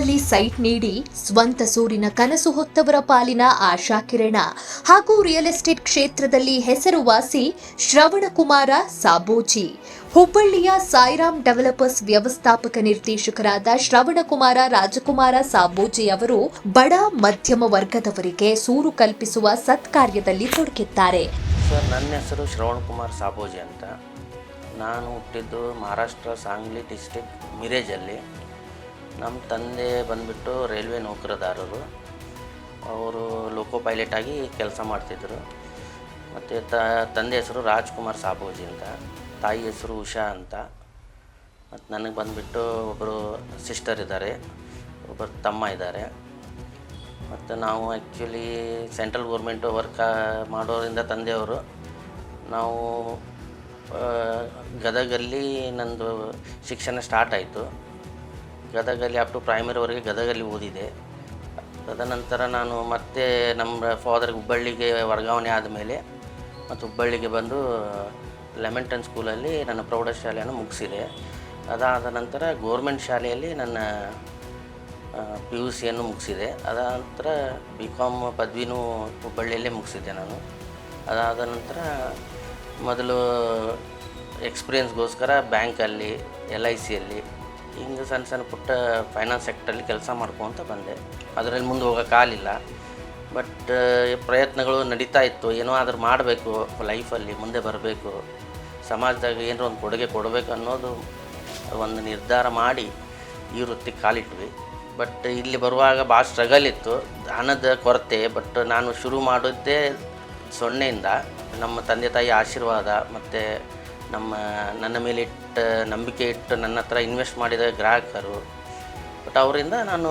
ಕಂತಿನಲ್ಲಿ ಸೈಟ್ ನೀಡಿ ಸ್ವಂತ ಸೂರಿನ ಕನಸು ಹೊತ್ತವರ ಪಾಲಿನ ಆಶಾ ಕಿರಣ ಹಾಗೂ ರಿಯಲ್ ಎಸ್ಟೇಟ್ ಕ್ಷೇತ್ರದಲ್ಲಿ ಹೆಸರುವಾಸಿ ಶ್ರವಣಕುಮಾರ ಸಾಬೋಜಿ. ಹುಬ್ಬಳ್ಳಿಯ ಸಾಯಿರಾಮ್ ಡೆವಲಪರ್ಸ್ ವ್ಯವಸ್ಥಾಪಕ ನಿರ್ದೇಶಕರಾದ ಶ್ರವಣಕುಮಾರ ರಾಜಕುಮಾರ ಸಾಬೋಜಿ ಅವರು ಬಡ, ಮಧ್ಯಮ ವರ್ಗದವರಿಗೆ ಸೂರು ಕಲ್ಪಿಸುವ ಸತ್ಕಾರ್ಯದಲ್ಲಿ ತೊಡಗಿದ್ದಾರೆ. ಸರ್, ನನ್ನ ಹೆಸರು ಶ್ರವಣ್ ಕುಮಾರ್ ಸಾಬೋಜಿ ಅಂತ. ನಾನು ಹುಟ್ಟಿದ್ದು ಮಹಾರಾಷ್ಟ್ರ ಸಾಂಗ್ಲಿ ಡಿಸ್ಟಿಕ್ ಮಿರೇಜಲ್ಲಿ. ನಮ್ಮ ತಂದೆ ಬಂದುಬಿಟ್ಟು ರೈಲ್ವೆ ನೌಕರದಾರರು. ಅವರು ಲೋಕೋ ಪೈಲಟ್ ಆಗಿ ಕೆಲಸ ಮಾಡ್ತಿದ್ದರು ಮತ್ತು ತ, ತಂದೆ ಹೆಸರು ರಾಜ್ಕುಮಾರ್ ಸಾಬೋಜಿ ಅಂತ, ತಾಯಿ ಹೆಸರು ಉಷಾ ಅಂತ. ಮತ್ತು ನನಗೆ ಬಂದುಬಿಟ್ಟು ಒಬ್ಬರು ಸಿಸ್ಟರ್ ಇದ್ದಾರೆ ಒಬ್ಬರು ತಮ್ಮ ಇದ್ದಾರೆ. ಮತ್ತು ನಾವು ಆ್ಯಕ್ಚುಲಿ ಸೆಂಟ್ರಲ್ ಗೌರ್ಮೆಂಟು ವರ್ಕ ಮಾಡೋರಿಂದ ತಂದೆಯವರು, ನಾವು ಗದಗಲ್ಲಿ ನಂದು ಶಿಕ್ಷಣ ಸ್ಟಾರ್ಟ್ ಆಯಿತು. ಗದಗಲ್ಲಿ ಅಪ್ ಟು ಪ್ರೈಮರಿವರೆಗೆ ಗದಗಲ್ಲಿ ಓದಿದೆ. ತದನಂತರ ನಾನು ಮತ್ತೆ ನಮ್ಮ ಫಾದರ್ ಹುಬ್ಬಳ್ಳಿಗೆ ವರ್ಗಾವಣೆ ಆದಮೇಲೆ ಮತ್ತು ಹುಬ್ಬಳ್ಳಿಗೆ ಬಂದು ಲೆಮೆಂಟನ್ ಸ್ಕೂಲಲ್ಲಿ ನನ್ನ ಪ್ರೌಢಶಾಲೆಯನ್ನು ಮುಗಿಸಿದೆ. ಅದಾದ ನಂತರ ಗೋರ್ಮೆಂಟ್ ಶಾಲೆಯಲ್ಲಿ ನನ್ನ ಪಿ ಯು ಸಿಯನ್ನು ಮುಗಿಸಿದೆ. ಅದಾದ ನಂತರ ಬಿ ಕಾಮ್ ಪದವಿನೂ ಹುಬ್ಬಳ್ಳಿಯಲ್ಲೇ ಮುಗಿಸಿದ್ದೆ ನಾನು. ಅದಾದ ನಂತರ ಮೊದಲು ಎಕ್ಸ್ಪೀರಿಯನ್ಸ್ಗೋಸ್ಕರ ಬ್ಯಾಂಕಲ್ಲಿ ಎಲ್ ಐ ಸಿಯಲ್ಲಿ ಹಿಂಗೆ ಸಣ್ಣ ಸಣ್ಣ ಪುಟ್ಟ ಫೈನಾನ್ಸ್ ಸೆಕ್ಟರಲ್ಲಿ ಕೆಲಸ ಮಾಡ್ಕೊತ ಬಂದೆ. ಅದರಲ್ಲಿ ಮುಂದೆ ಹೋಗೋಕ್ಕಾಗಲಿಲ್ಲ ಬಟ್ ಪ್ರಯತ್ನಗಳು ನಡೀತಾ ಇತ್ತು. ಏನೋ ಆದರೂ ಮಾಡಬೇಕು ಲೈಫಲ್ಲಿ ಮುಂದೆ ಬರಬೇಕು. ಸಮಾಜದಾಗ ಏನೋ ಒಂದು ಕೊಡುಗೆ ಕೊಡಬೇಕು ಅನ್ನೋದು ಒಂದು ನಿರ್ಧಾರ ಮಾಡಿ ಈ ವೃತ್ತಿಗೆ ಕಾಲಿಟ್ವಿ. ಬಟ್ ಇಲ್ಲಿ ಬರುವಾಗ ಭಾಳ ಸ್ಟ್ರಗಲ್ ಇತ್ತು. ಹಣದ ಕೊರತೆ ಬಟ್ ನಾನು ಶುರು ಮಾಡಿದ್ದೇ ಸೊನ್ನೆಯಿಂದ. ನಮ್ಮ ತಂದೆ ತಾಯಿ ಆಶೀರ್ವಾದ, ಮತ್ತು ನಮ್ಮ, ನನ್ನ ಮೇಲೆ ಇಟ್ಟ ನಂಬಿಕೆ ಇಟ್ಟು ನನ್ನ ಹತ್ರ ಇನ್ವೆಸ್ಟ್ ಮಾಡಿದ ಗ್ರಾಹಕರು. ಬಟ್ ಅವರಿಂದ ನಾನು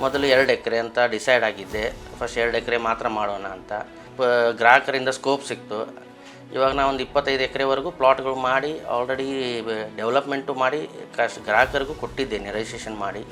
ಮೊದಲು ಎರಡು ಎಕರೆ ಅಂತ ಡಿಸೈಡ್ ಆಗಿದ್ದೆ. ಫಸ್ಟ್ ಎರಡು ಎಕರೆ ಮಾತ್ರ ಮಾಡೋಣ ಅಂತ. ಗ್ರಾಹಕರಿಂದ ಸ್ಕೋಪ್ ಸಿಕ್ತು. ಇವಾಗ ನಾನು ಒಂದು ಇಪ್ಪತ್ತೈದು ಎಕರೆವರೆಗೂ ಪ್ಲಾಟ್ಗಳು ಮಾಡಿ ಆಲ್ರೆಡಿ ಡೆವಲಪ್ಮೆಂಟು ಮಾಡಿ ಕಸ್ ಗ್ರಾಹಕರಿಗೂ ಕೊಟ್ಟಿದ್ದೇನೆ ರಿಜಿಸ್ಟ್ರೇಷನ್ ಮಾಡಿ.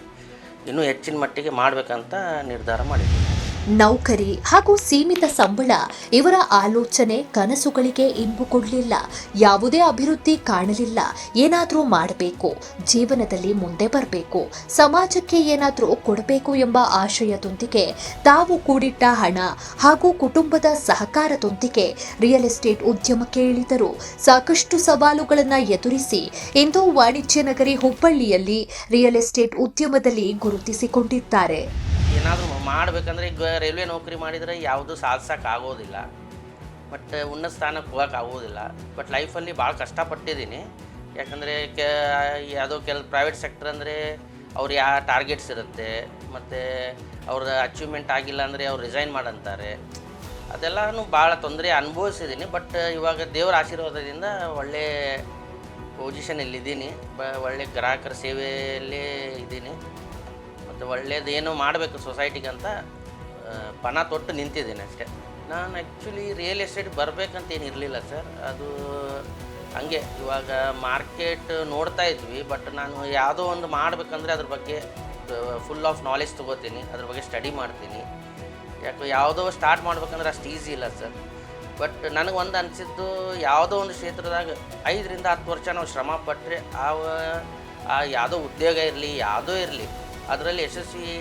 ಇನ್ನೂ ಹೆಚ್ಚಿನ ಮಟ್ಟಿಗೆ ಮಾಡಬೇಕಂತ ನಿರ್ಧಾರ ಮಾಡಿದ್ದೀನಿ. ನೌಕರಿ ಹಾಗೂ ಸೀಮಿತ ಸಂಬಳ ಇವರ ಆಲೋಚನೆ ಕನಸುಗಳಿಗೆ ಇಂಬು ಕೊಡಲಿಲ್ಲ. ಯಾವುದೇ ಅಭಿವೃದ್ಧಿ ಕಾಣಲಿಲ್ಲ. ಏನಾದರೂ ಮಾಡಬೇಕು. ಜೀವನದಲ್ಲಿ ಮುಂದೆ ಬರಬೇಕು. ಸಮಾಜಕ್ಕೆ ಏನಾದರೂ ಕೊಡಬೇಕು ಎಂಬ ಆಶಯದೊಂದಿಗೆ ತಾವು ಕೂಡಿಟ್ಟ ಹಣ ಹಾಗೂ ಕುಟುಂಬದ ಸಹಕಾರದೊಂದಿಗೆ ರಿಯಲ್ ಎಸ್ಟೇಟ್ ಉದ್ಯಮಕ್ಕೆ ಇಳಿದರು ಸಾಕಷ್ಟು ಸವಾಲುಗಳನ್ನು ಎದುರಿಸಿ ಇಂದು ವಾಣಿಜ್ಯ ನಗರಿ ಹುಬ್ಬಳ್ಳಿಯಲ್ಲಿ ರಿಯಲ್ ಎಸ್ಟೇಟ್ ಉದ್ಯಮದಲ್ಲಿ ಗುರುತಿಸಿಕೊಂಡಿದ್ದಾರೆ. ಏನಾದರೂ ಮಾಡಬೇಕಂದ್ರೆ ಈಗ ರೈಲ್ವೆ ನೌಕರಿ ಮಾಡಿದರೆ ಯಾವುದು ಸಾಧಿಸೋಕೆ ಆಗೋದಿಲ್ಲ. ಬಟ್ ಉನ್ನತ ಸ್ಥಾನಕ್ಕೆ ಹೋಗಕ್ಕೆ ಆಗೋದಿಲ್ಲ. ಬಟ್ ಲೈಫಲ್ಲಿ ಭಾಳ ಕಷ್ಟಪಟ್ಟಿದ್ದೀನಿ. ಯಾಕಂದರೆ ಕೆ ಯಾವುದೋ ಕೆಲ ಪ್ರೈವೇಟ್ ಸೆಕ್ಟರ್ ಅಂದರೆ ಅವ್ರು ಯಾವ ಟಾರ್ಗೆಟ್ಸ್ ಇರುತ್ತೆ. ಮತ್ತು ಅವ್ರ ಅಚೀವ್ಮೆಂಟ್ ಆಗಿಲ್ಲ ಅಂದರೆ ಅವ್ರು ರಿಸೈನ್ ಮಾಡಂತಾರೆ. ಅದೆಲ್ಲನೂ ಭಾಳ ತೊಂದರೆ ಅನುಭವಿಸಿದ್ದೀನಿ. ಬಟ್ ಇವಾಗ ದೇವರ ಆಶೀರ್ವಾದದಿಂದ ಒಳ್ಳೆ ಪೊಸಿಷನಲ್ಲಿದ್ದೀನಿ ಬ ಒಳ್ಳೆ ಗ್ರಾಹಕರ ಸೇವೆಯಲ್ಲಿ ಇದ್ದೀನಿ. ಮತ್ತು ಏನೋ ಮಾಡಬೇಕು ಆ, ಪಣ ತೊಟ್ಟು ನಿಂತಿದ್ದೀನಿ ಅಷ್ಟೇ. ನಾನು ಆ್ಯಕ್ಚುಲಿ ರಿಯಲ್ ಎಸ್ಟೇಟ್ ಬರಬೇಕಂತ ಏನು ಇರಲಿಲ್ಲ ಸರ್ ಅದು ಹಂಗೆ ಇವಾಗ ಮಾರ್ಕೆಟ್ ನೋಡ್ತಾ ಇದ್ವಿ ಬಟ್ ನಾನು ಯಾವುದೋ ಒಂದು ಮಾಡಬೇಕಂದ್ರೆ ಅದ್ರ ಬಗ್ಗೆ ಫುಲ್ ಆಫ್ ನಾಲೆಜ್ ತೊಗೋತೀನಿ, ಅದ್ರ ಬಗ್ಗೆ ಸ್ಟಡಿ ಮಾಡ್ತೀನಿ. ಯಾಕೆ ಯಾವುದೋ ಸ್ಟಾರ್ಟ್ ಮಾಡ್ಬೇಕಂದ್ರೆ ಅಷ್ಟು ಈಸಿ ಇಲ್ಲ ಸರ್ ಬಟ್ ನನಗೆ ಒಂದು ಅನಿಸಿದ್ದು, ಯಾವುದೋ ಒಂದು ಕ್ಷೇತ್ರದಾಗ ಐದರಿಂದ ಹತ್ತು ವರ್ಷ ನಾವು ಶ್ರಮ ಪಟ್ಟರೆ ಆ, ಯಾವುದೋ ಉದ್ಯೋಗ ಇರಲಿ, ಯಾವುದೋ ಇರಲಿ, ಅದರಲ್ಲಿ ಯಶಸ್ವಿ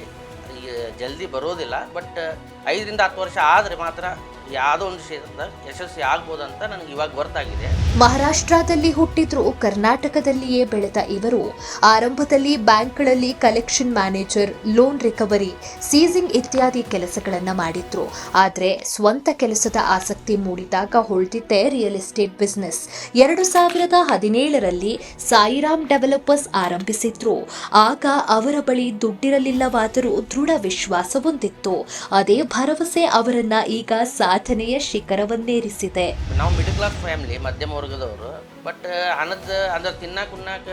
ಈ ಜಲ್ದಿ ಬರೋದಿಲ್ಲ ಬಟ್ ಐದರಿಂದ ಹತ್ತು ವರ್ಷ ಆದರೆ ಮಾತ್ರ ಯಾವುದೋ ಒಂದು ಕ್ಷೇತ್ರದಾಗ ಯಶಸ್ವಿ ಆಗ್ಬೋದು ಅಂತ ನನಗೆ ಇವಾಗ ಗೊತ್ತಾಗಿದೆ ಮಹಾರಾಷ್ಟ್ರದಲ್ಲಿ ಹುಟ್ಟಿದ್ರು ಕರ್ನಾಟಕದಲ್ಲಿಯೇ ಬೆಳೆದ ಇವರು. ಆರಂಭದಲ್ಲಿ ಬ್ಯಾಂಕ್ಗಳಲ್ಲಿ collection manager, loan recovery, seizing ಇತ್ಯಾದಿ ಕೆಲಸಗಳನ್ನು ಮಾಡಿದ್ರು. ಆದರೆ ಸ್ವಂತ ಕೆಲಸದ ಆಸಕ್ತಿ ಮೂಡಿದಾಗ ಹೊಳ್ತಿದ್ದೆ ರಿಯಲ್ ಎಸ್ಟೇಟ್ ಬಿಸ್ನೆಸ್. ಎರಡು ಸಾವಿರದ ಹದಿನೇಳರಲ್ಲಿ ಸಾಯಿರಾಮ್ ಡೆವಲಪರ್ಸ್ ಆರಂಭಿಸಿದ್ರು. ಆಗ ಅವರ ಬಳಿ ದುಡ್ಡಿರಲಿಲ್ಲವಾದರೂ ದೃಢ ವಿಶ್ವಾಸ ಹೊಂದಿತ್ತು. ಅದೇ ಭರವಸೆ ಅವರನ್ನ ಈಗ ಸಾಧನೆಯ ಶಿಖರವನ್ನೇರಿಸಿದೆ. ನಾವು ಮಿಡಲ್ ಕ್ಲಾಸ್ ಫ್ಯಾಮಿಲಿ, ಮಧ್ಯಮ ವರ್ಗದವರು. ಬಟ್ ಹಣದ, ಅಂದ್ರೆ ತಿನ್ನಕ್ಕೆ ಉಣ್ಣಾಕ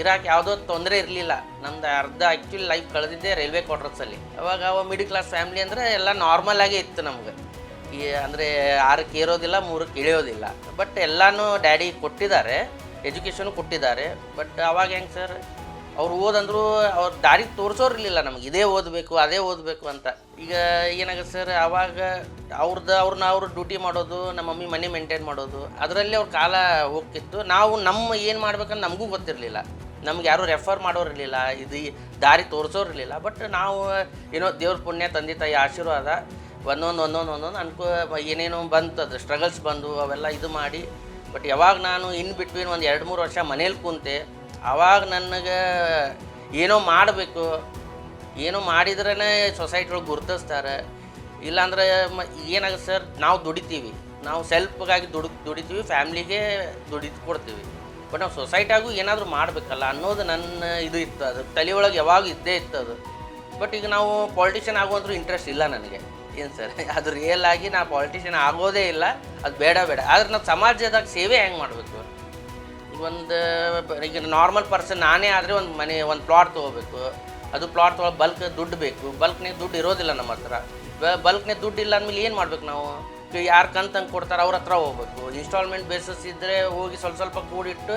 ಇರಾಕ್ ಯಾವುದೋ ತೊಂದರೆ ಇರಲಿಲ್ಲ. ನಮ್ದು ಅರ್ಧ ಆ್ಯಕ್ಚುಲಿ ಲೈಫ್ ಕಳೆದಿದ್ದೆ ರೈಲ್ವೆ ಕ್ವಾರ್ಟರ್ಸಲ್ಲಿ ಅವಾಗ ಅವ ಮಿಡ್ ಕ್ಲಾಸ್ ಫ್ಯಾಮಿಲಿ ಅಂದರೆ ಎಲ್ಲ ನಾರ್ಮಲ್ ಆಗೇ ಇತ್ತು ನಮ್ಗೆ. ಈ, ಅಂದರೆ ಆರಕ್ಕೆ ಏರೋದಿಲ್ಲ ಮೂರಕ್ಕೆ ಇಳಿಯೋದಿಲ್ಲ ಬಟ್ ಎಲ್ಲನೂ ಡ್ಯಾಡಿ ಕೊಟ್ಟಿದ್ದಾರೆ ಎಜುಕೇಷನು ಕೊಟ್ಟಿದ್ದಾರೆ. ಬಟ್ ಅವಾಗ ಹೆಂಗೆ ಸರ್ ಅವ್ರು ಓದಂದ್ರು, ಅವ್ರ ದಾರಿ ತೋರಿಸೋರು ಇರಲಿಲ್ಲ ನಮ್ಗೆ. ಇದೇ ಓದಬೇಕು, ಅದೇ ಓದಬೇಕು ಅಂತ. ಈಗ ಏನಾಗುತ್ತೆ ಸರ್, ಅವಾಗ ಅವ್ರದ್ದು ಅವ್ರನ್ನ ಅವರು ಡ್ಯೂಟಿ ಮಾಡೋದು, ನಮ್ಮ ಮಮ್ಮಿ ಮನೆ ಮೇಂಟೈನ್ ಮಾಡೋದು, ಅದರಲ್ಲಿ ಅವ್ರ ಕಾಲ ಹೋಗ್ತಿತ್ತು. ನಾವು ನಮ್ಮ ಏನು ಮಾಡ್ಬೇಕಂತ ನಮಗೂ ಗೊತ್ತಿರಲಿಲ್ಲ. ನಮ್ಗೆ ಯಾರೂ ರೆಫರ್ ಮಾಡೋರಿರಲಿಲ್ಲ, ಇದು ದಾರಿ ತೋರಿಸೋರಿರಲಿಲ್ಲ. ಬಟ್ ನಾವು, ಏನೋ ದೇವ್ರ ಪುಣ್ಯ, ತಂದೆ ತಾಯಿ ಆಶೀರ್ವಾದ, ಒಂದೊಂದು ಒಂದೊಂದು ಒಂದೊಂದು ಅನ್ಕೋ, ಏನೇನೋ ಬಂತು, ಅದು ಸ್ಟ್ರಗಲ್ಸ್ ಬಂದು, ಅವೆಲ್ಲ ಇದು ಮಾಡಿ. ಬಟ್ ಯಾವಾಗ ನಾನು ಇನ್ ಬಿಟ್ವೀನ್ ಒಂದು ಎರಡು, ಮೂರು ವರ್ಷ ಮನೇಲಿ ಕುಂತೆ ಆವಾಗ ನನಗೆ ಏನೋ ಮಾಡಬೇಕು. ಏನೋ ಮಾಡಿದ್ರೇ ಸೊಸೈಟಿ ಒಳಗೆ ಗುರುತಿಸ್ತಾರೆ. ಇಲ್ಲಾಂದ್ರೆ ಮ ಏನಾಗುತ್ತೆ ಸರ್ ನಾವು ದುಡಿತೀವಿ. ನಾವು ಸೆಲ್ಫ್ಗಾಗಿ ದುಡಿ, ದುಡಿತೀವಿ ಫ್ಯಾಮ್ಲಿಗೆ ದುಡಿದು ಕೊಡ್ತೀವಿ. ಬಟ್ ನಾವು ಸೊಸೈಟಿಯಾಗೂ ಏನಾದರೂ ಮಾಡಬೇಕಲ್ಲ ಅನ್ನೋದು ನನ್ನ ಇದು ಇತ್ತು ಅದು. ತಲೆಯೊಳಗೆ ಯಾವಾಗ ಇದ್ದೇ ಇತ್ತು ಅದು. ಬಟ್ ಈಗ ನಾವು ಪಾಲಿಟಿಷಿಯನ್ ಆಗುವಂದ್ರೂ ಇಂಟ್ರೆಸ್ಟ್ ಇಲ್ಲ ನನಗೆ. ಏನು ಸರ್ ಅದು ರಿಯಲ್ ಆಗಿ ನಾ ಪಾಲಿಟಿಷಿಯನ್ ಆಗೋದೇ ಇಲ್ಲ. ಅದು ಬೇಡ ಬೇಡ. ಆದ್ರೆ ನಾವು ಸಮಾಜದಾಗ ಸೇವೆ ಹೆಂಗೆ ಮಾಡಬೇಕು? ಒಂದು ಈಗ ನಾರ್ಮಲ್ ಪರ್ಸನ್ ನಾನೇ ಆದರೆ ಒಂದು ಮನೆ, ಒಂದು ಪ್ಲಾಟ್ ತೊಗೋಬೇಕು. ಅದು ಪ್ಲಾಟ್ ತೊಗೊಳ ಬಲ್ಕ್ ದುಡ್ಡು ಬೇಕು. ಬಲ್ಕ್ನಾಗ ದುಡ್ಡು ಇರೋದಿಲ್ಲ ನಮ್ಮ ಹತ್ರ. ಬಲ್ಕ್ನೇ ದುಡ್ಡು ಇಲ್ಲ ಅಂದಮೇಲೆ ಏನು ಮಾಡ್ಬೇಕು ನಾವು? ಯಾರು ಕಂತಂಗೆ ಕೊಡ್ತಾರೆ ಅವ್ರ ಹತ್ರ ಹೋಗ್ಬೇಕು. ಇನ್ಸ್ಟಾಲ್ಮೆಂಟ್ ಬೇಸಿಸ್ ಇದ್ದರೆ ಹೋಗಿ ಸ್ವಲ್ಪ ಸ್ವಲ್ಪ ಕೂಡಿಟ್ಟು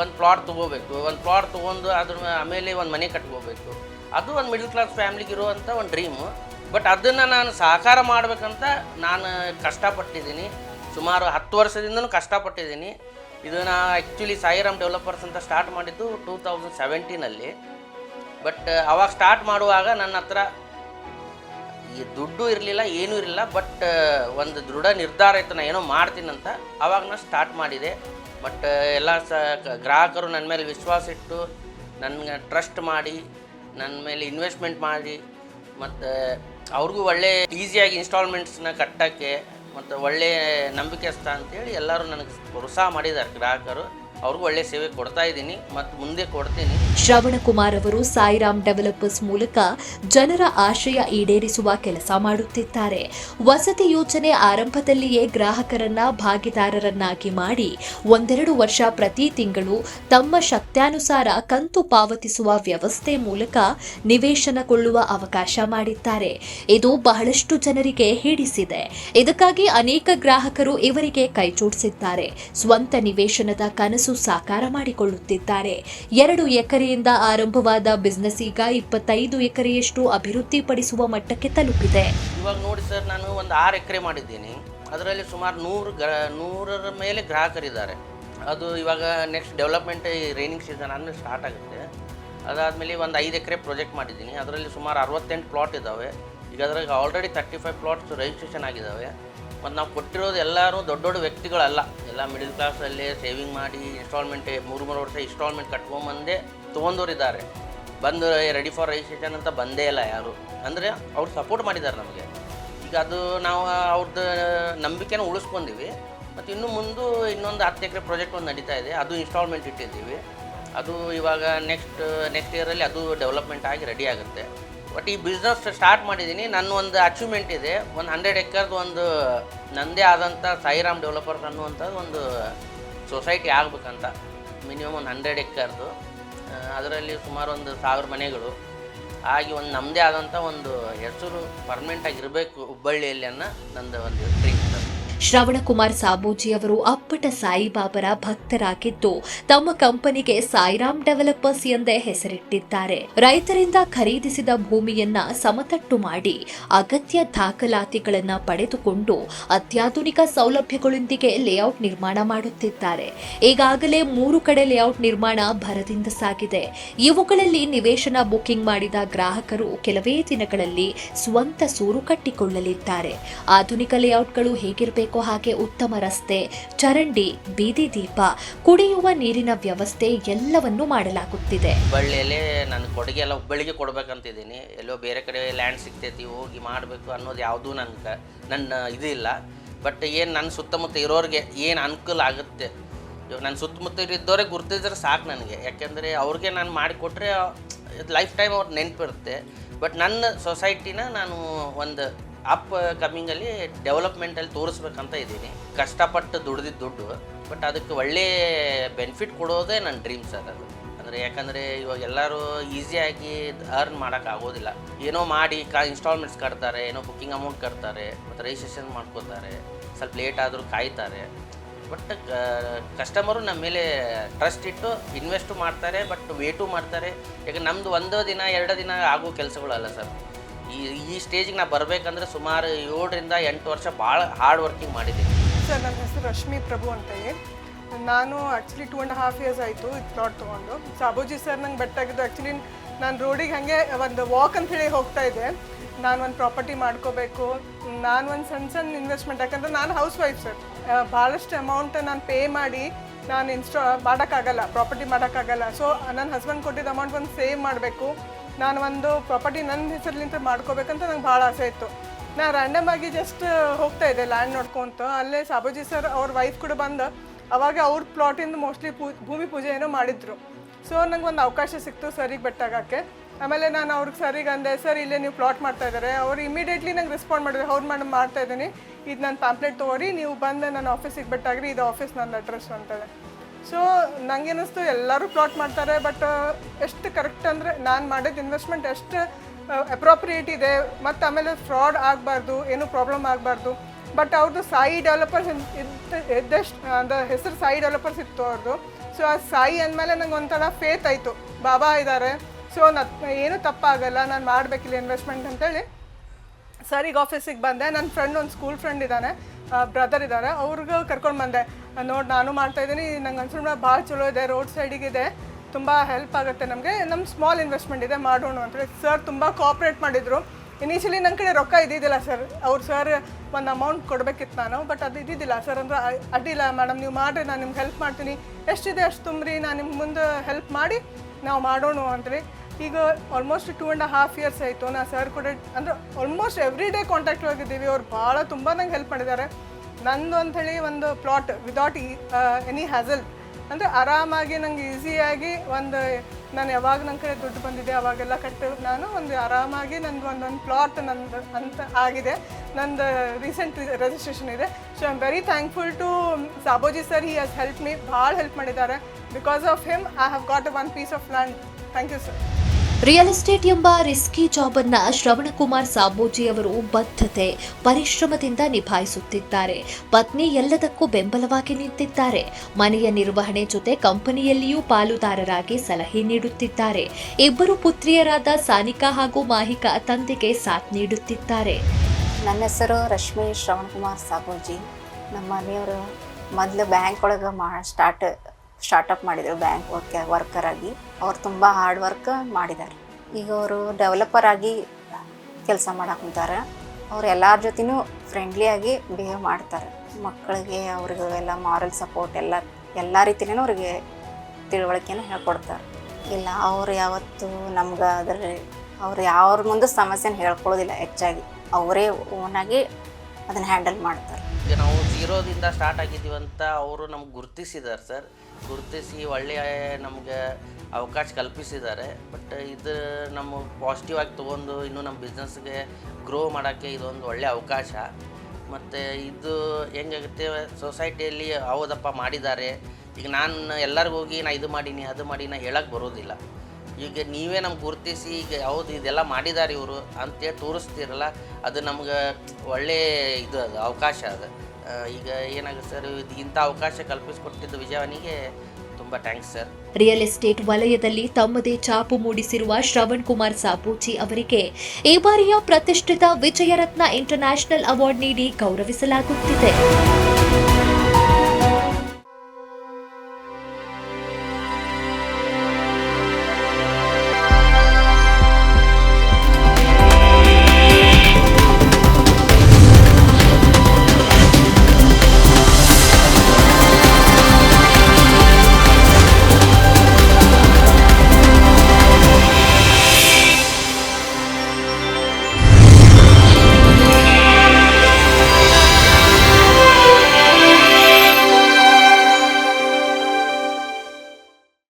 ಒಂದು ಪ್ಲಾಟ್ ತೊಗೋಬೇಕು. ಒಂದು ಪ್ಲಾಟ್ ತೊಗೊಂಡು ಅದ್ರ ಆಮೇಲೆ ಒಂದು ಮನೆ ಕಟ್ಕೋಬೇಕು. ಅದು ಒಂದು ಮಿಡಲ್ ಕ್ಲಾಸ್ ಫ್ಯಾಮ್ಲಿಗೆ ಇರುವಂಥ ಒಂದು ಡ್ರೀಮು ಬಟ್ ಅದನ್ನು ನಾನು ಸಹಕಾರ ಮಾಡಬೇಕಂತ ನಾನು ಕಷ್ಟಪಟ್ಟಿದ್ದೀನಿ. ಸುಮಾರು ಹತ್ತು ವರ್ಷದಿಂದನೂ ಕಷ್ಟಪಟ್ಟಿದ್ದೀನಿ. ಇದನ್ನು ಆ್ಯಕ್ಚುಲಿ ಸಾಯಿರಾಮ್ ಡೆವಲಪರ್ಸ್ ಅಂತ ಸ್ಟಾರ್ಟ್ ಮಾಡಿದ್ದು ಟೂ ತೌಸಂಡ್ ಸೆವೆಂಟೀನಲ್ಲಿ ಬಟ್ ಅವಾಗ ಸ್ಟಾರ್ಟ್ ಮಾಡುವಾಗ ನನ್ನ ಹತ್ರ ಈ ದುಡ್ಡು ಇರಲಿಲ್ಲ, ಏನೂ ಇರಲಿಲ್ಲ ಬಟ್ ಒಂದು ದೃಢ ನಿರ್ಧಾರ ಇತ್ತು ನಾನು ಏನೋ ಮಾಡ್ತೀನಂತ ಅವಾಗ ನಾನು ಸ್ಟಾರ್ಟ್ ಮಾಡಿದೆ. ಬಟ್ ಎಲ್ಲ ಸ ಗ್ರಾಹಕರು ನನ್ನ ಮೇಲೆ ವಿಶ್ವಾಸ ಇಟ್ಟು ನನಗೆ ಟ್ರಸ್ಟ್ ಮಾಡಿ ನನ್ನ ಮೇಲೆ ಇನ್ವೆಸ್ಟ್ಮೆಂಟ್ ಮಾಡಿ, ಮತ್ತು ಅವ್ರಿಗೂ ಒಳ್ಳೆ ಈಸಿಯಾಗಿ ಇನ್ಸ್ಟಾಲ್ಮೆಂಟ್ಸ್ನ ಕಟ್ಟೋಕ್ಕೆ ಮತ್ತು ಒಳ್ಳೆಯ ನಂಬಿಕೆಸ್ಥ ಅಂತೇಳಿ ಎಲ್ಲರೂ ನನಗೆ ಪ್ರೋತ್ಸಾಹ ಮಾಡಿದ್ದಾರೆ ಗ್ರಾಹಕರು. ಅವ್ರಿಗೂ ಒಳ್ಳೆ ಸೇವೆ ಕೊಡ್ತಾ ಇದ್ದೀನಿ ಮತ್ತು ಮುಂದೆ ಕೊಡ್ತೀನಿ. ಶ್ರವಣಕುಮಾರ್ ಅವರು ಸಾಯಿರಾಮ್ ಡೆವಲಪರ್ಸ್ ಮೂಲಕ ಜನರ ಆಶಯ ಈಡೇರಿಸುವ ಕೆಲಸ ಮಾಡುತ್ತಿದ್ದಾರೆ. ವಸತಿ ಯೋಜನೆ ಆರಂಭದಲ್ಲಿಯೇ ಗ್ರಾಹಕರನ್ನ ಭಾಗಿದಾರರನ್ನಾಗಿ ಮಾಡಿ ಒಂದೆರಡು ವರ್ಷ ಪ್ರತಿ ತಿಂಗಳು ತಮ್ಮ ಶಕ್ತ್ಯಾನುಸಾರ ಕಂತು ಪಾವತಿಸುವ ವ್ಯವಸ್ಥೆ ಮೂಲಕ ನಿವೇಶನಗೊಳ್ಳುವ ಅವಕಾಶ ಮಾಡಿದ್ದಾರೆ. ಇದು ಬಹಳಷ್ಟು ಜನರಿಗೆ ಹಿಡಿಸಿದೆ. ಇದಕ್ಕಾಗಿ ಅನೇಕ ಗ್ರಾಹಕರು ಇವರಿಗೆ ಕೈಜೋಡಿಸಿದ್ದಾರೆ. ಸ್ವಂತ ನಿವೇಶನದ ಕನಸು ಸಾಕಾರ ಮಾಡಿಕೊಳ್ಳುತ್ತಿದ್ದಾರೆ. ಎರಡು ಎಕರೆಯಿಂದ ಆರಂಭವಾದ ಬಿಸ್ನೆಸ್ ಈಗ ಇಪ್ಪತ್ತೈದು ಎಕರೆಯಷ್ಟು ಅಭಿವೃದ್ಧಿಪಡಿಸುವ ಮಟ್ಟಕ್ಕೆ ತಲುಪಿದೆ. ಇವಾಗ ನೋಡಿ ಸರ್, ನಾನು ಒಂದು ಆರು ಎಕರೆ ಮಾಡಿದ್ದೀನಿ. ಅದರಲ್ಲಿ ಸುಮಾರು ನೂರು ಗ್ರ, ನೂರರ ಮೇಲೆ ಗ್ರಾಹಕರಿದ್ದಾರೆ. ಅದು ಇವಾಗ ನೆಕ್ಸ್ಟ್ ಡೆವಲಪ್ಮೆಂಟ್ ಈ ರೈನಿಂಗ್ ಸೀಸನ್ ಆದಮೇಲೆ ಸ್ಟಾರ್ಟ್ ಆಗುತ್ತೆ. ಅದಾದಮೇಲೆ ಒಂದು ಐದು ಎಕರೆ ಪ್ರಾಜೆಕ್ಟ್ ಮಾಡಿದ್ದೀನಿ. ಅದರಲ್ಲಿ ಸುಮಾರು ಅರವತ್ತೆಂಟು ಪ್ಲಾಟ್ ಇದ್ದಾವೆ. ಈಗ ಅದರಾಗ already thirty five plots registration ಆಗಿದ್ದಾವೆ. ಮತ್ತು ನಾವು ಕೊಟ್ಟಿರೋದು ಎಲ್ಲರೂ ದೊಡ್ಡ ದೊಡ್ಡ ವ್ಯಕ್ತಿಗಳಲ್ಲ. ಎಲ್ಲ ಮಿಡಿಲ್ ಕ್ಲಾಸಲ್ಲೇ ಸೇವಿಂಗ್ ಮಾಡಿ ಇನ್ಸ್ಟಾಲ್ಮೆಂಟ್ ಮೂರು ಮೂರು ವರ್ಷ ಇನ್ಸ್ಟಾಲ್ಮೆಂಟ್ ಕಟ್ಕೊಂಬಂದೇ ತೊಗೊಂಡವ್ರಿದ್ದಾರೆ ಬಂದು ರೆಡಿ ಫಾರ್ ರಿಜಿಸ್ಟ್ರೇಷನ್ ಅಂತ ಬಂದೇ ಇಲ್ಲ ಯಾರು. ಅಂದರೆ ಅವ್ರು ಸಪೋರ್ಟ್ ಮಾಡಿದ್ದಾರೆ ನಮಗೆ. ಈಗ ಅದು ನಾವು ಅವ್ರದ್ದು ನಂಬಿಕೆನ ಉಳಿಸ್ಕೊಂಡಿವಿ ಮತ್ತು ಇನ್ನು ಮುಂದೆ ಇನ್ನೊಂದು ಹತ್ತು ಎಕರೆ ಪ್ರಾಜೆಕ್ಟ್ ಒಂದು ನಡೀತಾ ಇದೆ. ಅದು ಇನ್ಸ್ಟಾಲ್ಮೆಂಟ್ ಇಟ್ಟಿದ್ದೀವಿ. ಅದು ಇವಾಗ ನೆಕ್ಸ್ಟ್ ನೆಕ್ಸ್ಟ್ ಇಯರಲ್ಲಿ ಅದು ಡೆವಲಪ್ಮೆಂಟ್ ಆಗಿ ರೆಡಿ ಆಗುತ್ತೆ. ಬಟ್ ಈ ಬಿಸ್ನೆಸ್ ಸ್ಟಾರ್ಟ್ ಮಾಡಿದ್ದೀನಿ ನನ್ನ ಒಂದು ಅಚೀವ್ಮೆಂಟ್ ಇದೆ. ಒಂದು ಹಂಡ್ರೆಡ್ ಎಕರ್ದು ಒಂದು ನನ್ನದೇ ಆದಂಥ ಸಾಯಿರಾಮ್ ಡೆವಲಪರ್ಸ್ ಅನ್ನುವಂಥದ್ದು ಒಂದು ಸೊಸೈಟಿ ಆಗಬೇಕಂತ. ಮಿನಿಮಮ್ ಒಂದು ಹಂಡ್ರೆಡ್ ಎಕರ್ದು ಅದರಲ್ಲಿ ಸುಮಾರು ಒಂದು ಸಾವಿರ ಮನೆಗಳು. ಆಗಿ ಒಂದು ನಮ್ಮದೇ ಆದಂಥ ಒಂದು ಹೆಸರು ಪರ್ಮನೆಂಟಾಗಿರಬೇಕು ಹುಬ್ಬಳ್ಳಿಯಲ್ಲಿ ಅನ್ನೋ ನಂದು ಒಂದು ಡ್ರೀಮ್ ಶ್ರವಣಕುಮಾರ್ ಸಾಬೂಜಿ ಅವರು ಅಪ್ಪಟ ಸಾಯಿಬಾಬರ ಭಕ್ತರಾಗಿದ್ದು ತಮ್ಮ ಕಂಪನಿಗೆ ಸಾಯಿರಾಮ್ ಡೆವಲಪರ್ಸ್ ಎಂದೇ ಹೆಸರಿಟ್ಟಿದ್ದಾರೆ. ರೈತರಿಂದ ಖರೀದಿಸಿದ ಭೂಮಿಯನ್ನ ಸಮತಟ್ಟು ಮಾಡಿ ಅಗತ್ಯ ದಾಖಲಾತಿಗಳನ್ನು ಪಡೆದುಕೊಂಡು ಅತ್ಯಾಧುನಿಕ ಸೌಲಭ್ಯಗಳೊಂದಿಗೆ ಲೇಔಟ್ ನಿರ್ಮಾಣ ಮಾಡುತ್ತಿದ್ದಾರೆ. ಈಗಾಗಲೇ ಮೂರು ಕಡೆ ಲೇಔಟ್ ನಿರ್ಮಾಣ ಭರದಿಂದ ಸಾಗಿದೆ. ಇವುಗಳಲ್ಲಿ ನಿವೇಶನ ಬುಕಿಂಗ್ ಮಾಡಿದ ಗ್ರಾಹಕರು ಕೆಲವೇ ದಿನಗಳಲ್ಲಿ ಸ್ವಂತ ಸೂರು ಕಟ್ಟಿಕೊಳ್ಳಲಿದ್ದಾರೆ. ಆಧುನಿಕ ಲೇಔಟ್ಗಳು ಹೇಗಿರಬೇಕು? ಹಾಗೆ ಉತ್ತಮ ರಸ್ತೆ, ಚರಂಡಿ, ಬೀದಿ ದೀಪ, ಕುಡಿಯುವ ನೀರಿನ ವ್ಯವಸ್ಥೆ ಎಲ್ಲವನ್ನೂ ಮಾಡಲಾಗುತ್ತಿದೆ. ಹುಬ್ಬಳ್ಳಿಯಲ್ಲಿ ನನ್ನ ಕೊಡುಗೆ ಎಲ್ಲ ಹುಬ್ಬಳ್ಳಿಗೆ ಕೊಡ್ಬೇಕಂತಿದ್ದೀನಿ. ಎಲ್ಲೋ ಬೇರೆ ಕಡೆ ಲ್ಯಾಂಡ್ ಸಿಗ್ತೈತಿ, ಹೋಗಿ ಮಾಡಬೇಕು ಅನ್ನೋದು ಯಾವುದೂ ನನಗೆ, ನನ್ನ ಇದು ಇಲ್ಲ ಬಟ್ ಏನು ನನ್ನ ಸುತ್ತಮುತ್ತ ಇರೋರಿಗೆ ಏನು ಅನುಕೂಲ ಆಗುತ್ತೆ? ನನ್ನ ಸುತ್ತಮುತ್ತ ಇದ್ದವರೇ ಗುರ್ತಿದ್ರೆ ಸಾಕು ನನಗೆ. ಯಾಕೆಂದರೆ ಅವ್ರಿಗೆ ನಾನು ಮಾಡಿಕೊಟ್ರೆ ಲೈಫ್ ಟೈಮ್ ಅವ್ರು ನೆನಪಿರುತ್ತೆ. ಬಟ್ ನನ್ನ ಸೊಸೈಟಿನ ನಾನು ಒಂದು ಅಪ್ ಕಮ್ಮಿಂಗಲ್ಲಿ ಡೆವಲಪ್ಮೆಂಟಲ್ಲಿ ತೋರಿಸ್ಬೇಕಂತ ಇದ್ದೀನಿ. ಕಷ್ಟಪಟ್ಟು ದುಡ್ದಿದ್ದ ದುಡ್ಡು ಬಟ್ ಅದಕ್ಕೆ ಒಳ್ಳೆ ಬೆನಿಫಿಟ್ ಕೊಡೋದೇ ನನ್ನ ಡ್ರೀಮ್ ಸರ್ ಅದು. ಅಂದರೆ ಯಾಕಂದರೆ ಇವಾಗ ಎಲ್ಲರೂ ಈಸಿಯಾಗಿ ಅರ್ನ್ ಮಾಡೋಕ್ಕಾಗೋದಿಲ್ಲ ಏನೋ ಮಾಡಿ ಕಾ ಇನ್ಸ್ಟಾಲ್ಮೆಂಟ್ಸ್ ಕಟ್ತಾರೆ, ಏನೋ ಬುಕ್ಕಿಂಗ್ ಅಮೌಂಟ್ ಕಟ್ತಾರೆ, ಮತ್ತು ರಿಜಿಸ್ಟ್ರೇಷನ್ ಮಾಡ್ಕೋತಾರೆ, ಸ್ವಲ್ಪ ಲೇಟ್ ಆದರೂ ಕಾಯ್ತಾರೆ. ಬಟ್ ಕಸ್ಟಮರು ನಮ್ಮ ಮೇಲೆ ಟ್ರಸ್ಟ್ ಇಟ್ಟು ಇನ್ವೆಸ್ಟು ಮಾಡ್ತಾರೆ ಬಟ್ ವೇಟು ಮಾಡ್ತಾರೆ. ಯಾಕಂದ್ರೆ ನಮ್ಮದು ಒಂದು ದಿನ, ಎರಡು ದಿನ ಆಗೋ ಕೆಲಸಗಳಲ್ಲ ಸರ್ ಈ ಈ ಸ್ಟೇಜಿಗೆ ನಾ ಬರಬೇಕಂದ್ರೆ ಸುಮಾರು ಏಳರಿಂದ ಎಂಟು ವರ್ಷ ಭಾಳ ಹಾರ್ಡ್ ವರ್ಕಿಂಗ್ ಮಾಡಿದ್ದೀನಿ. ಸರ್, ನನ್ನ ಹೆಸರು ರಶ್ಮಿ ಪ್ರಭು ಅಂತ ಹೇಳಿ. ನಾನು actually two and half years ಆಯಿತು ಇದು ಪ್ಲಾಟ್ ತೊಗೊಂಡು. ಸಾಬೂಜಿ ಸರ್ ನಂಗೆ ಬೆಟ್ಟಾಗಿದ್ದು ಆ್ಯಕ್ಚುಲಿ ನಾನು ರೋಡಿಗೆ ಹಾಗೆ ಒಂದು ವಾಕ್ ಅಂತ ಹೇಳಿ ಹೋಗ್ತಾ ಇದ್ದೆ. ನಾನು ಒಂದು ಪ್ರಾಪರ್ಟಿ ಮಾಡ್ಕೋಬೇಕು. ನಾನು ಒಂದು ಸಣ್ಣ ಸಣ್ಣ ಇನ್ವೆಸ್ಟ್ಮೆಂಟ್ ಯಾಕಂದ್ರೆ ನಾನು ಹೌಸ್ ವೈಫ್ ಸರ್ ಭಾಳಷ್ಟು ಅಮೌಂಟ್ ನಾನು ಪೇ ಮಾಡಿ ನಾನು ಇನ್ಸ್ಟಾ ಮಾಡೋಕ್ಕಾಗಲ್ಲ ಪ್ರಾಪರ್ಟಿ ಮಾಡೋಕ್ಕಾಗಲ್ಲ. ಸೊ ನನ್ನ ಹಸ್ಬೆಂಡ್ ಕೊಟ್ಟಿದ್ದ ಅಮೌಂಟ್ ಒಂದು ಸೇವ್ ಮಾಡಬೇಕು. ನಾನು ಒಂದು ಪ್ರಾಪರ್ಟಿ ನನ್ನ ಹೆಸರ್ಲಿಂತ ಮಾಡ್ಕೋಬೇಕಂತ ನಂಗೆ ಭಾಳ ಆಸೆ ಇತ್ತು. ನಾನು ರ್ಯಾಂಡಮ್ ಆಗಿ ಜಸ್ಟ್ ಹೋಗ್ತಾ ಇದ್ದೆ ಲ್ಯಾಂಡ್ ನೋಡ್ಕೊಂತ. ಅಲ್ಲೇ ಸಾಬೂಜಿ ಸರ್ ಅವ್ರ ವೈಫ್ ಕೂಡ ಬಂದು. ಅವಾಗ ಅವ್ರ ಪ್ಲಾಟಿಂದ ಮೋಸ್ಟ್ಲಿ ಪೂ, ಭೂಮಿ ಪೂಜೆ ಏನೋ ಮಾಡಿದ್ರು. ಸೊ ನಂಗೆ ಒಂದು ಅವಕಾಶ ಸಿಕ್ತು ಸರಿಗೆ ಬೆಟ್ಟಾಗಕ್ಕೆ ಆಮೇಲೆ ನಾನು ಅವ್ರಿಗೆ ಸರಿಗೆ ಅಂದೆ, ಸರ್, ಇಲ್ಲೇ ನೀವು ಪ್ಲಾಟ್ ಮಾಡ್ತಾ ಇದ್ದಾರೆ ಅವ್ರು ಇಮಿಡಿಯೇಟ್ಲಿ ನಂಗೆ ರೆಸ್ಪಾಂಡ್ ಮಾಡಿದ್ರು, ಅವ್ರು ಮೇಡಮ್ ಮಾಡ್ತಾ ಇದ್ದೀನಿ. ಇದು ನಾನು ಪ್ಯಾಂಪ್ಲೆಟ್ ತೊಗೊರಿ, ನೀವು ಬಂದು ನನ್ನ ಆಫೀಸಿಗೆ ಬೆಟ್ಟಾಗ್ರಿ ಇದು ಆಫೀಸ್ ನನ್ನ ಅಡ್ರೆಸ್ ಅಂತೇಳಿ. ಸೊ ನನಗೇನಿಸ್ತು ಎಲ್ಲರೂ ಪ್ಲಾಟ್ ಮಾಡ್ತಾರೆ ಬಟ್ ಎಷ್ಟು ಕರೆಕ್ಟ್ ಅಂದರೆ ನಾನು ಮಾಡಿದ ಇನ್ವೆಸ್ಟ್ಮೆಂಟ್ ಎಷ್ಟು ಅಪ್ರೋಪ್ರಿಯೇಟ್ ಇದೆ, ಮತ್ತು ಆಮೇಲೆ ಫ್ರಾಡ್ ಆಗಬಾರ್ದು, ಏನೂ ಪ್ರಾಬ್ಲಮ್ ಆಗಬಾರ್ದು. ಬಟ್ ಅವ್ರದ್ದು ಸಾಯಿ ಡೆವಲಪರ್ಸ್ ಇದ್ದ ಇದ್ದಷ್ಟು ಅಂದರೆ ಹೆಸರು ಸಾಯಿ ಡೆವಲಪರ್ಸ್ ಇತ್ತು ಅವ್ರದ್ದು ಸೊ ಆ ಸಾಯಿ ಅಂದಮೇಲೆ ನಂಗೆ ಒಂಥರ ಫೇತ್ ಆಯಿತು. ಬಾಬಾ ಇದ್ದಾರೆ ಸೊ ನ ಏನೂ ತಪ್ಪಾಗಲ್ಲ, ನಾನು ಮಾಡಬೇಕಿಲ್ಲ ಇನ್ವೆಸ್ಟ್ಮೆಂಟ್ ಅಂತೇಳಿ. ಸರ್, ಈಗ ಆಫೀಸಿಗೆ ಬಂದೆ. ನನ್ನ ಫ್ರೆಂಡ್ ಒಂದು ಸ್ಕೂಲ್ ಫ್ರೆಂಡ್ ಇದ್ದಾನೆ ಬ್ರದರ್ ಇದ್ದಾರೆ ಅವ್ರಿಗೂ ಕರ್ಕೊಂಡು ಬಂದೆ. ನೋಡಿ, ನಾನು ಮಾಡ್ತಾ ಇದ್ದೀನಿ. ನಂಗೆ ಅನ್ಸೋಣ ಭಾಳ ಚಲೋ ಇದೆ. ರೋಡ್ ಸೈಡಿಗಿದೆ ತುಂಬ ಹೆಲ್ಪ್ ಆಗುತ್ತೆ ನಮಗೆ. ನಮ್ಮ ಸ್ಮಾಲ್ ಇನ್ವೆಸ್ಟ್ಮೆಂಟ್ ಇದೆ. ಮಾಡೋಣ ಅಂತೇಳಿ ಸರ್ ತುಂಬ ಕೋಆಪ್ರೇಟ್ ಮಾಡಿದರು. ಇನಿಷಿಯಲಿ ನನ್ನ ಕಡೆ ರೊಕ್ಕ ಇದ್ದಿದ್ದಿಲ್ಲ ಸರ್ ಅವ್ರು ಸರ್ ಒಂದು ಅಮೌಂಟ್ ಕೊಡಬೇಕಿತ್ತು ನಾನು ಬಟ್ ಅದು ಇದ್ದಿದ್ದಿಲ್ಲ ಸರ್ ಅಂದ್ರೆ ಅಡ್ಡಿಲ್ಲ ಮೇಡಮ್ ನೀವು ಮಾಡಿರಿ. ನಾನು ನಿಮ್ಗೆ ಹೆಲ್ಪ್ ಮಾಡ್ತೀನಿ. ಎಷ್ಟಿದೆ ಅಷ್ಟು ತುಂಬ್ರಿ. ನಾನು ನಿಮ್ಗೆ ಮುಂದೆ ಹೆಲ್ಪ್ ಮಾಡಿ. ನಾವು ಮಾಡೋಣ ಅಂತೇಳಿ ಈಗ almost two and half years ಆಯಿತು. ನಾ ಸರ್ ಕೂಡ, ಅಂದ್ರೆ ಆಲ್ಮೋಸ್ಟ್ ಎವ್ರಿ ಡೇ ಕಾಂಟ್ಯಾಕ್ಟ್ ಆಗಿದ್ದೀವಿ ಅವ್ರು ಭಾಳ ತುಂಬ ನಂಗೆ ಹೆಲ್ಪ್ ಮಾಡಿದ್ದಾರೆ. ನಂದು ಅಂಥೇಳಿ ಒಂದು ಪ್ಲಾಟ್ ವಿದೌಟ್ ಎನಿ ಹ್ಯಾಸಲ್ ಅಂದರೆ ಆರಾಮಾಗಿ ನಂಗೆ ಈಸಿಯಾಗಿ ಒಂದು, ನಾನು ಯಾವಾಗ ನನ್ನ ಕಡೆ ದುಡ್ಡು ಬಂದಿದೆ, ಅವಾಗೆಲ್ಲ ಕಟ್ಟು, ನಾನು ಒಂದು ಆರಾಮಾಗಿ ನಂದು ಒಂದೊಂದು ಪ್ಲಾಟ್ ನಂದು ಅಂತ ಆಗಿದೆ. ನಂದು ರೀಸೆಂಟ್ ರಿಜಿಸ್ಟ್ರೇಷನ್ ಇದೆ. So I am very thankful to Saboji sir he has help me ಭಾಳ ಹೆಲ್ಪ್ ಮಾಡಿದ್ದಾರೆ. Because of him I have got one piece of land thank you sir real estate ಎಂಬ risky job ಅನ್ನ ಶ್ರವಣಕುಮಾರ್ ಸಾಬೋಜಿ ಅವರು ಬದ್ಧತೆ, ಪರಿಶ್ರಮದಿಂದ ನಿಭಾಯಿಸುತ್ತಿದ್ದಾರೆ. ಪತ್ನಿ ಎಲ್ಲದಕ್ಕೂ ಬೆಂಬಲವಾಗಿ ನಿಂತಿದ್ದಾರೆ. ಮನೆಯ ನಿರ್ವಹಣೆ ಜೊತೆ ಕಂಪನಿಯಲ್ಲಿಯೂ ಪಾಲುದಾರರಾಗಿ ಸಲಹೆ ನೀಡುತ್ತಿದ್ದಾರೆ. ಇಬ್ಬರು ಪುತ್ರಿಯರಾದ ಸಾನಿಕಾ ಹಾಗೂ ಮಾಹಿಕಾ ತಂದೆಗೆ ಸಾಥ್ ನೀಡುತ್ತಿದ್ದಾರೆ. ನನ್ನ ಹೆಸರು ರಶ್ಮಿ ಶ್ರವಣಕುಮಾರ್ ಸಾಬೂಜಿ. ನಮ್ಮ ಮನೆಯವರು ಮೊದಲು ಬ್ಯಾಂಕ್ ಒಳಗೆ ಮಾ ಸ್ಟಾರ್ಟ್ ಸ್ಟಾರ್ಟಪ್ ಮಾಡಿದರು ಬ್ಯಾಂಕ್ ವರ್ಕ್ ವರ್ಕರ್ ಆಗಿ. ಅವ್ರು ತುಂಬ ಹಾರ್ಡ್ ವರ್ಕ್ ಮಾಡಿದ್ದಾರೆ. ಈಗ ಅವರು ಡೆವಲಪರ್ ಆಗಿ ಕೆಲಸ ಮಾಡಾಕುಂತಾರೆ ಅವ್ರು ಎಲ್ಲರ ಜೊತೆನೂ ಫ್ರೆಂಡ್ಲಿಯಾಗಿ ಬಿಹೇವ್ ಮಾಡ್ತಾರೆ. ಮಕ್ಕಳಿಗೆ ಅವ್ರಿಗೆಲ್ಲ ಮಾರಲ್ ಸಪೋರ್ಟ್ ಎಲ್ಲ ಎಲ್ಲ ರೀತಿಯೂ ಅವ್ರಿಗೆ ತಿಳುವಳಿಕೆನ ಹೇಳ್ಕೊಡ್ತಾರೆ. ಇಲ್ಲ, ಅವ್ರು ಯಾವತ್ತೂ ನಮ್ಗೆ ಅದರಲ್ಲಿ ಅವ್ರು ಯಾವ್ರ ಮುಂದೆ ಸಮಸ್ಯೆನ ಹೇಳ್ಕೊಳ್ಳೋದಿಲ್ಲ ಹೆಚ್ಚಾಗಿ. ಅವರೇ ಓನಾಗಿ ಅದನ್ನು ಹ್ಯಾಂಡಲ್ ಮಾಡ್ತಾರೆ. ಈಗ ನಾವು ಜೀರೋದಿಂದ ಸ್ಟಾರ್ಟ್ ಆಗಿದ್ದೀವಿ ಅಂತ ಅವರು ನಮ್ಗೆ ಗುರುತಿಸಿದ್ದಾರೆ ಸರ್. ಗುರುತಿಸಿ ಒಳ್ಳೆಯ ನಮಗೆ ಅವಕಾಶ ಕಲ್ಪಿಸಿದ್ದಾರೆ. ಬಟ್ ಇದು ನಮ್ಮ ಪಾಸಿಟಿವ್ ಆಗಿ ತೊಗೊಂಡು ಇನ್ನೂ ನಮ್ಮ ಬಿಸ್ನೆಸ್ಗೆ ಗ್ರೋ ಮಾಡೋಕ್ಕೆ ಇದೊಂದು ಒಳ್ಳೆಯ ಅವಕಾಶ. ಮತ್ತು ಇದು ಹೆಂಗಾಗುತ್ತೆ ಸೊಸೈಟಿಯಲ್ಲಿ ಹೌದಪ್ಪ ಮಾಡಿದ್ದಾರೆ. ಈಗ ನಾನು ಎಲ್ಲರಿಗೂ ಹೋಗಿ ನಾ ಇದು ಮಾಡೀನಿ, ಅದು ಮಾಡಿ ನಾ ಹೇಳಕ್ಕೆ ಬರೋದಿಲ್ಲ. ಈಗ ನೀವೇ ನಮ್ಗೆ ಗುರುತಿಸಿ ಈಗ ಯಾವ್ದು ಇದೆಲ್ಲ ಮಾಡಿದ್ದಾರೆ ಇವರು ಅಂತೇಳಿ ತೋರಿಸ್ತೀರಲ್ಲ, ಅದು ನಮ್ಗೆ ಒಳ್ಳೆ ಇದು ಅದು, ಅವಕಾಶ ಅದು. ಈಗ ಏನಾಗುತ್ತೆ ಸರ್, ಇದು ಇಂಥ ಅವಕಾಶ ಕಲ್ಪಿಸಿಕೊಟ್ಟಿದ್ದು ವಿಜಯವಾಣಿಗೆ ತುಂಬ ಥ್ಯಾಂಕ್ಸ್ ಸರ್ ರಿಯಲ್ ಎಸ್ಟೇಟ್ ವಲಯದಲ್ಲಿ ತಮ್ಮದೇ ಛಾಪು ಮೂಡಿಸಿರುವ ಶ್ರವಣ್ ಕುಮಾರ್ ಸಾಪೂಜಿ ಅವರಿಗೆ ಈ ಬಾರಿಯ ಪ್ರತಿಷ್ಠಿತ ವಿಜಯರತ್ನ ಇಂಟರ್ನ್ಯಾಷನಲ್ ಅವಾರ್ಡ್ ನೀಡಿ ಗೌರವಿಸಲಾಗುತ್ತಿದೆ.